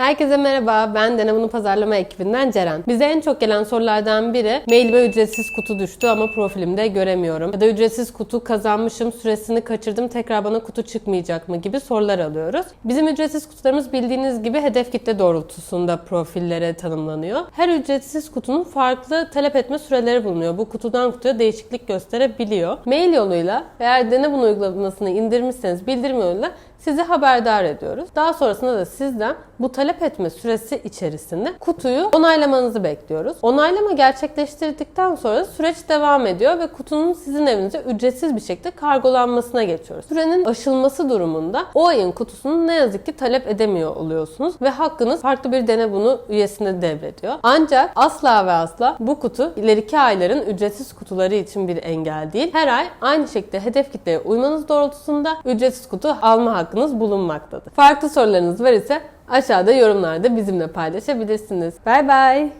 Herkese merhaba, ben Dene Bunu Pazarlama ekibinden Ceren. Bize en çok gelen sorulardan biri, mailime ücretsiz kutu düştü ama profilimde göremiyorum. Ya da ücretsiz kutu kazanmışım, süresini kaçırdım, tekrar bana kutu çıkmayacak mı gibi sorular alıyoruz. Bizim ücretsiz kutularımız bildiğiniz gibi hedef kitle doğrultusunda profillere tanımlanıyor. Her ücretsiz kutunun farklı talep etme süreleri bulunuyor. Bu kutudan kutuya değişiklik gösterebiliyor. Mail yoluyla eğer Dene Bunu uygulamasını indirmişseniz bildirim yoluyla sizi haberdar ediyoruz. Daha sonrasında da sizden bu talep etme süresi içerisinde kutuyu onaylamanızı bekliyoruz. Onaylama gerçekleştirdikten sonra süreç devam ediyor ve kutunun sizin evinize ücretsiz bir şekilde kargolanmasına geçiyoruz. Sürenin aşılması durumunda o ayın kutusunu ne yazık ki talep edemiyor oluyorsunuz ve hakkınız farklı bir dene bunu üyesine devrediyor. Ancak asla ve asla bu kutu ileriki ayların ücretsiz kutuları için bir engel değil. Her ay aynı şekilde hedef kitleye uymanız doğrultusunda ücretsiz kutu alma hakkınız bulunmaktadır. Farklı sorularınız var ise aşağıda yorumlarda bizimle paylaşabilirsiniz. Bay bay.